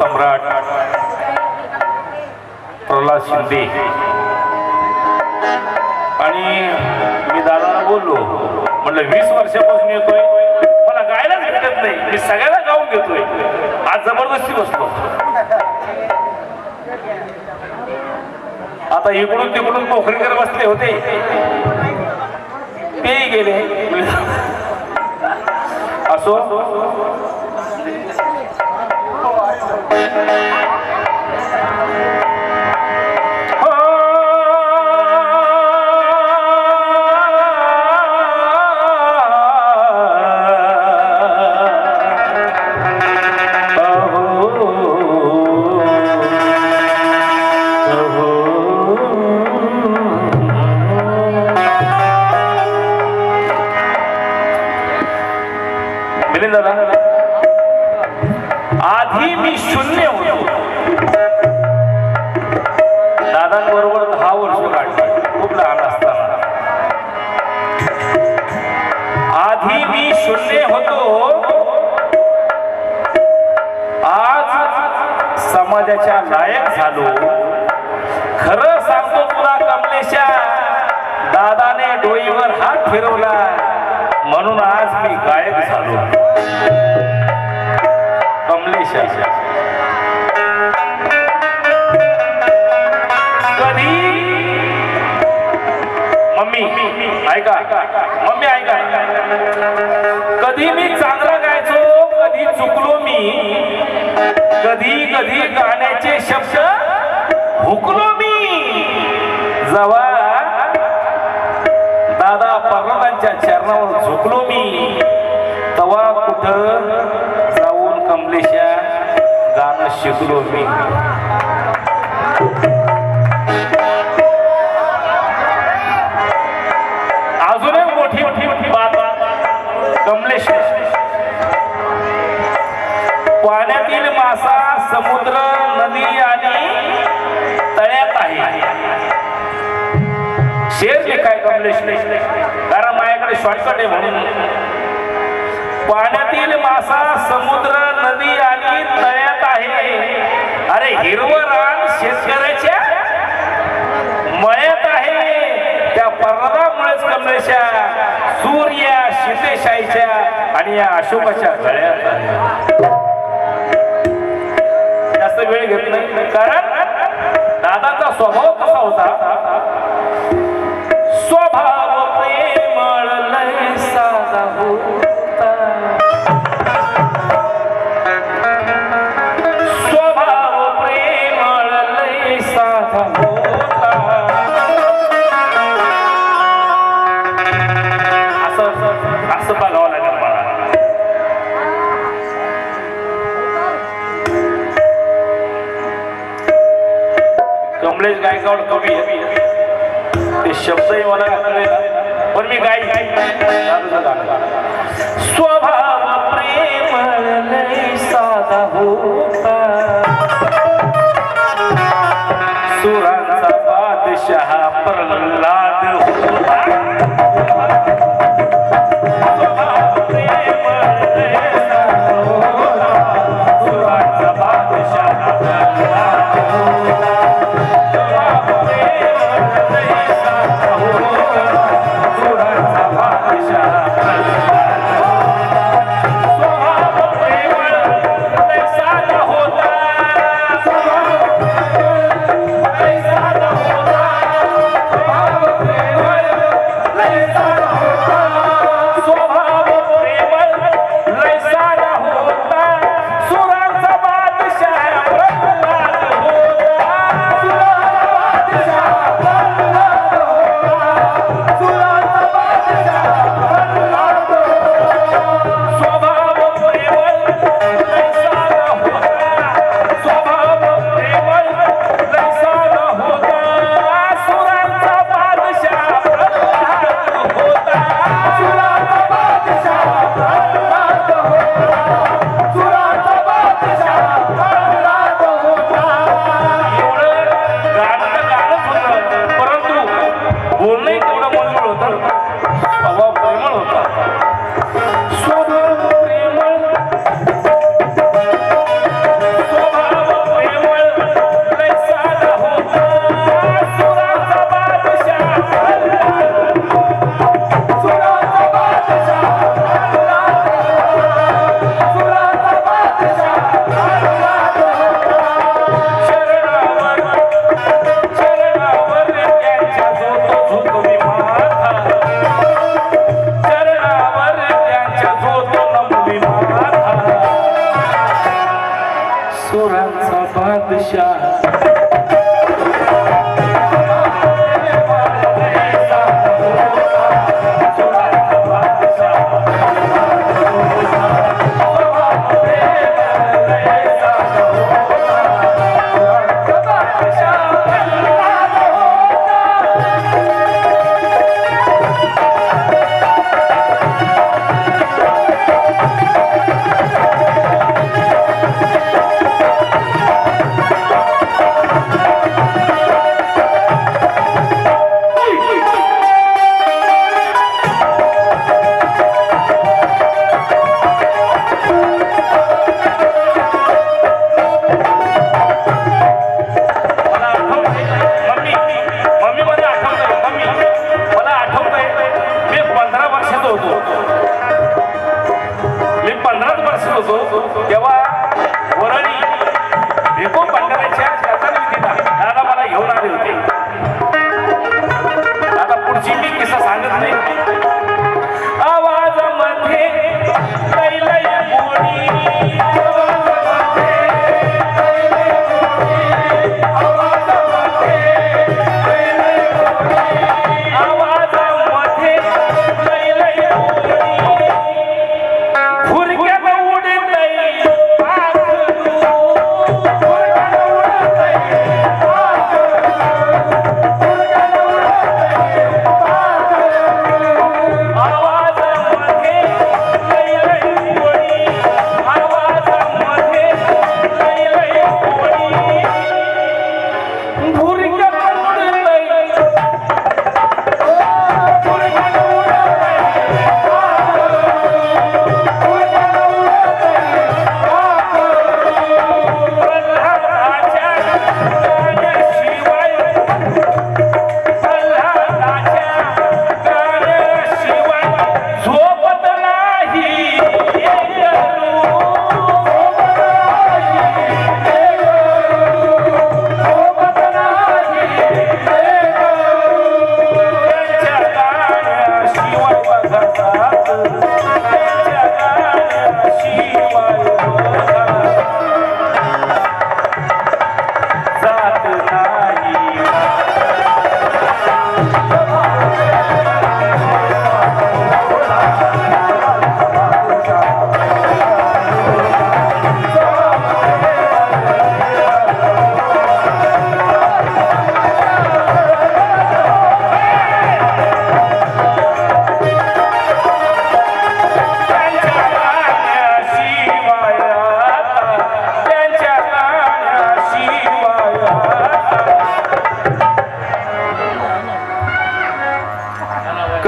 सम्राट प्रल्हाद शिंदे. आणि मी दादाला बोललो म्हटलं वीस वर्षापासून येतोय मला गायलाच भेटत नाही मी सगळ्याला गाऊन घेतोय. आज जबरदस्ती बसतो आता इकडून तिकडून पोखरीकर बसले होते. तेही गेले. असो. দাদা फिरवला. म्हणून आज मी गायब झालो. कमलेश. कधी? मम्मी ऐका. मम्मी ऐका. कधी मी चांगला गायचो कधी चुकलो मी. कधी कधी गाण्याचे शब्द हुकलो मी. जवळ पर्वतांच्या झुकलो मी. तवा कुठं जाऊन कमलेशा गाणं शिकलो मी. अजूनही मोठी मोठी मोठी बात. कमलेश. पाण्यातील मासा समुद्र नदी आणि तळ्यात आहे. शेर काय कमलेश? कारण शॉर्टकट आहे म्हणून? पाण्यातील मासा समुद्र नदी आणि तळ्यात आहे. अरे हिरव रान शेतकऱ्याच्या मळ्यात आहे. त्या पर्वतामुळेच कमलेशा सूर्य शिंदेशाहीच्या आणि या अशोकाच्या गळ्यात आहे. जास्त वेळ घेत नाही. कारण दादाचा स्वभाव कसा होता? स्वभाव रेकॉर्ड कमी आहे. ते शब्दही मला पण मी गाई स्वभाव प्रेम साधा होता. सुराचा बादशहा प्रल्हाद होता.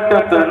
tan, tan.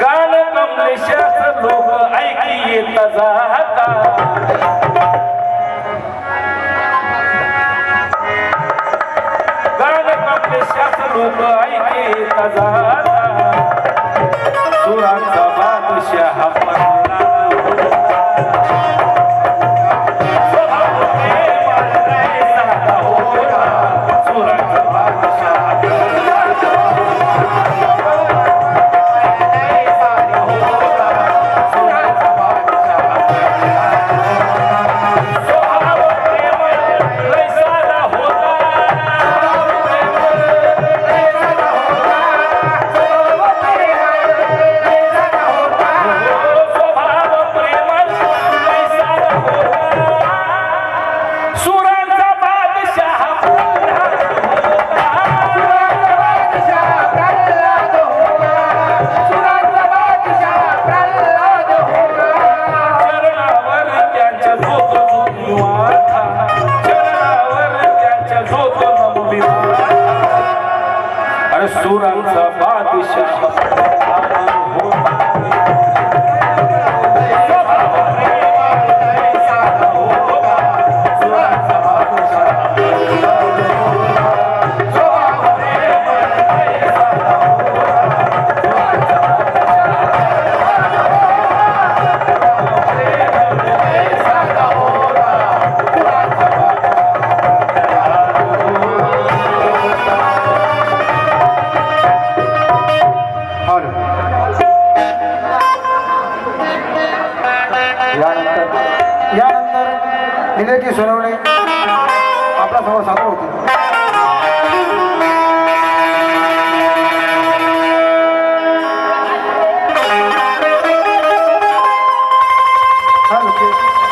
गाण कमलेशाच लोक ऐकी येत जाता. गाण कमलेशाच लोक ऐकी येत जाता. सुरांचा बादशहा म्हणला Sabe o quê?